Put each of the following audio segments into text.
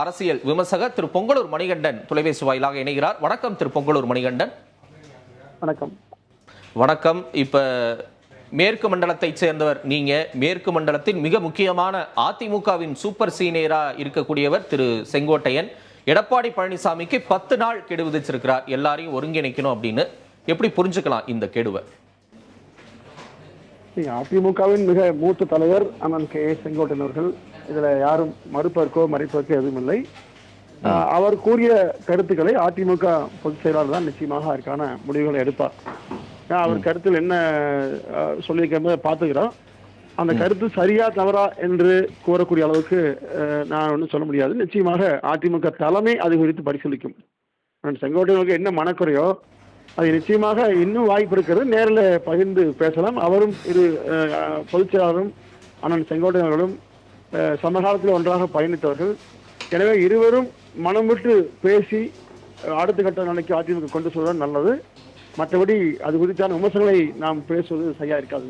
அரசியல் விமர்சகர் திரு பொங்கலூர் மணிகண்டன் தொலைபேசி வாயிலாக இணைகிறார். வணக்கம் திரு பொங்கலூர் மணிகண்டன். வணக்கம். வணக்கம். இப்ப மேற்கு மண்டலத்தைச் சேர்ந்தவர் நீங்க. மேற்கு மண்டலத்தின் மிக முக்கியமான அதிமுகவின் சூப்பர் சீனியரா இருக்கக்கூடியவர் திரு செங்கோட்டையன். எடப்பாடி பழனிசாமிக்கு பத்து நாள் கெடு விதிச்சிருக்கிறார். எல்லாரையும் ஒருங்கிணைக்கணும் அப்படின்னு. எப்படி புரிஞ்சுக்கலாம் இந்த கெடுவை? அதிமுகவின் மிக மூத்த தலைவர் அண்ணன் கே. ஏ. செங்கோட்டையன் அவர்கள் இதுல யாரும் மறுப்பதற்கோ மறைப்பதற்கோ எதுவும் இல்லை. அவர் கூறிய கருத்துக்களை அதிமுக பொதுச் செயலாளர் தான் நிச்சயமாக அதற்கான முடிவுகளை எடுப்பார். அவர் கருத்தில் என்ன சொல்லியிருக்கிறத பார்த்துக்கிறோம். அந்த கருத்து சரியா தவறா என்று கூறக்கூடிய அளவுக்கு நான் ஒன்றும் சொல்ல முடியாது. நிச்சயமாக அதிமுக தலைமை அது குறித்து பரிசீலிக்கும். செங்கோட்டையனுக்கு என்ன மனக்குறையோ அது நிச்சயமாக இன்னும் வாய்ப்பு இருக்கிறது. நேரில் பகிர்ந்து பேசலாம். அவரும் இரு அஹ், பொதுச் செயலாளரும் அண்ணன் செங்கோட்டையன் அவர்களும் சமகாலத்தில் ஒன்றாக பயணித்தவர்கள். எனவே இருவரும் மனம் விட்டு பேசி அடுத்த கட்ட நிலைக்கு அதிமுக கொண்டு செல்வது நல்லது. மற்றபடி அது குறித்தான விமர்சனங்களை நாம் பேசுவது சரியா இருக்காது.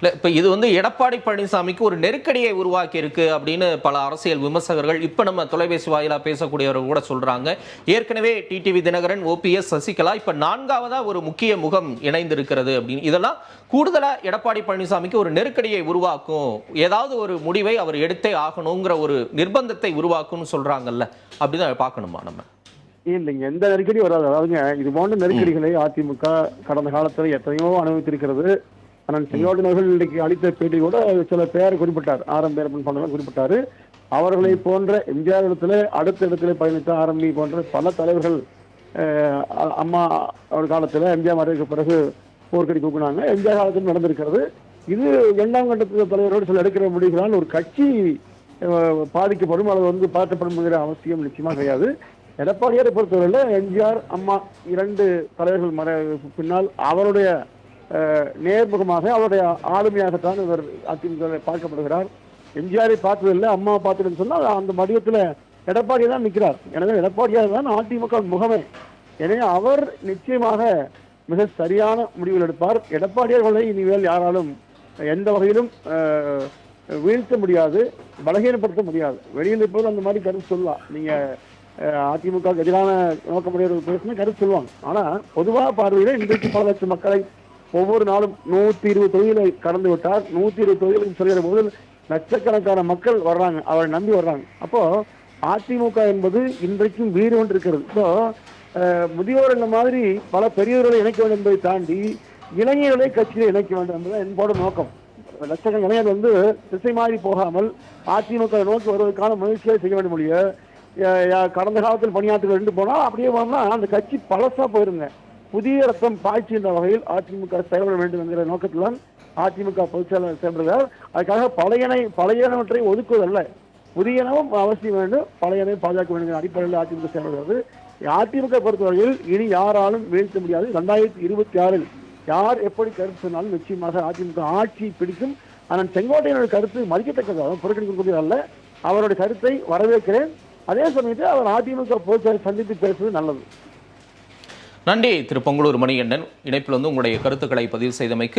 இல்ல இப்ப இது வந்து எடப்பாடி பழனிசாமிக்கு ஒரு நெருக்கடியை உருவாக்கி இருக்கு அப்படின்னு பல அரசியல் விமர்சகர்கள் இப்ப நம்ம தொலைபேசி வாயிலா பேசக்கூடியவர்கள் கூட சொல்றாங்க. ஏற்கனவே டிடிவி தினகரன் ஓபிஎஸ் சசிகலா இப்ப நான்காவதா ஒரு முக்கிய முகம் இணைந்திருக்கிறது அப்படின்னு. இதெல்லாம் கூடுதலா எடப்பாடி பழனிசாமிக்கு ஒரு நெருக்கடியை உருவாக்கும் ஏதாவது ஒரு முடிவை அவர் எடுத்தே ஆகணுங்கிற ஒரு நிர்பந்தத்தை உருவாக்கும்னு சொல்றாங்கல்ல. அப்படிதான் பார்க்கணுமா நம்ம? இல்லைங்க எந்த நெருக்கடி வராது. அதாவதுங்க இது போன்ற நெருக்கடிகளை அதிமுக கடந்த காலத்தில் எத்தனையோ அனுபவித்திருக்கிறது. அண்ணன் செங்கோட்டையர்கள் அவர்கள் இன்றைக்கு அளித்த பேட்டி கூட சில பேர் குறிப்பிட்டார். ஆரம் பேரப்பன் போன்றவர் குறிப்பிட்டார். அவர்களை போன்ற எம்ஜிஆர் இடத்துல அடுத்த இடத்துல பயணித்த ஆரம்பி போன்ற பல தலைவர்கள் அம்மா அவர் காலத்தில் எம்ஜிஆர் மறைவுக்கு பிறகு போர்க்கடி கூப்பினாங்க. எம்ஜிஆர் காலத்தில் நடந்திருக்கிறது. இது இரண்டாம் கட்டத்தில் தலைவரோடு சில எடுக்கிற முடிவுகளால் ஒரு கட்சி பாதிக்கப்படும் அல்லது வந்து பாதிக்கப்படுங்கிற அவசியம் நிச்சயமாக கிடையாது. எடப்பாடியாரை பொறுத்தவரையில் எம்ஜிஆர் அம்மா இரண்டு தலைவர்கள் மறை பின்னால் அவருடைய நேர்முகமாக அவருடைய ஆளுமையாகத்தான் இவர் அதிமுக பார்க்கப்படுகிறார். எம்ஜிஆரை பார்த்ததில்லை அம்மாவை பார்த்ததுன்னு சொன்னால் அந்த மடியத்தில் எடப்பாடி தான் நிற்கிறார். எனவே எடப்பாடியார் தான் அதிமுக முகமே. எனவே அவர் நிச்சயமாக மிக சரியான முடிவுகள் எடுப்பார். எடப்பாடியார்களை இனிமேல் யாராலும் எந்த வகையிலும் வீழ்த்த முடியாது பலகீனப்படுத்த முடியாது. வெளியில் இருப்பது அந்த மாதிரி கருத்து சொல்லலாம். நீங்கள் அதிமுக எதிரான நோக்கமுடையவர்கள் பேசினா கருத்து சொல்லுவாங்க. ஆனால் பொதுவாக பார்வையில் இன்றைக்கு பல லட்சம் மக்களை ஒவ்வொரு நாளும் நூற்றி இருபது தொகுதிகளை கடந்து விட்டார் நூற்றி இருபது தொகுதிகளுக்கு செல்கிற போது லட்சக்கணக்கான மக்கள் வர்றாங்க. அவரை நம்பி வர்றாங்க. அப்போ அதிமுக என்பது இன்றைக்கும் வீடு ஒன்று இருக்கிறது. இப்போ முதியோர் இந்த மாதிரி பல பெரியவர்களை இணைக்க வேண்டும் என்பதை தாண்டி இளைஞர்களை கட்சியில் இணைக்க வேண்டும் என்பது என்போட நோக்கம். லட்சக்கணக்கான இளைஞர் வந்து திசை மாறி போகாமல் அதிமுக நோக்கி வருவதற்கான முயற்சியை செய்ய வேண்டும் முடிய கடந்த காலத்தில் பணியாற்றுகள் ரெண்டு போனால் அப்படியே போனா அந்த கட்சி பழசாக போயிருங்க. புதிய ரத்தம் பாய்ச்சுகின்ற வகையில் அதிமுக செயல்பட வேண்டும் என்கிற நோக்கத்தில் தான் அதிமுக பொதுச்செயலாளர் செயல்படுகிறார். அதுக்காக பழையனை பழையனவற்றை ஒதுக்குவதல்ல புதியனவும் அவசியம் வேண்டும் பழையனை பாதுகாக்க வேண்டும் என்கிற அடிப்படையில் அதிமுக செயல்படுகிறது. அதிமுக பொறுத்தவரையில் இனி யாராலும் வீழ்த்த முடியாது. ரெண்டாயிரத்தி இருபத்தி ஆறில் யார் எப்படி கருத்து சொன்னாலும் நிச்சயமாக அதிமுக ஆட்சி பிடிக்கும். ஆனால் செங்கோட்டையனுடைய கருத்து மதிக்கத்தக்கது அதாவது புறக்கணிக்கக்கூடியது அல்ல. அவருடைய கருத்தை வரவேற்கிறேன். அதே சமயத்தில் அவர் அதிமுக பொதுச்செயலர் சந்தித்து பேசுவது நல்லது. நன்றி. திரு பொங்கலூர் மணிகண்டன் இணைப்பில் வந்து உங்களுடைய கருத்துக்களை பதிவு செய்தமைக்கு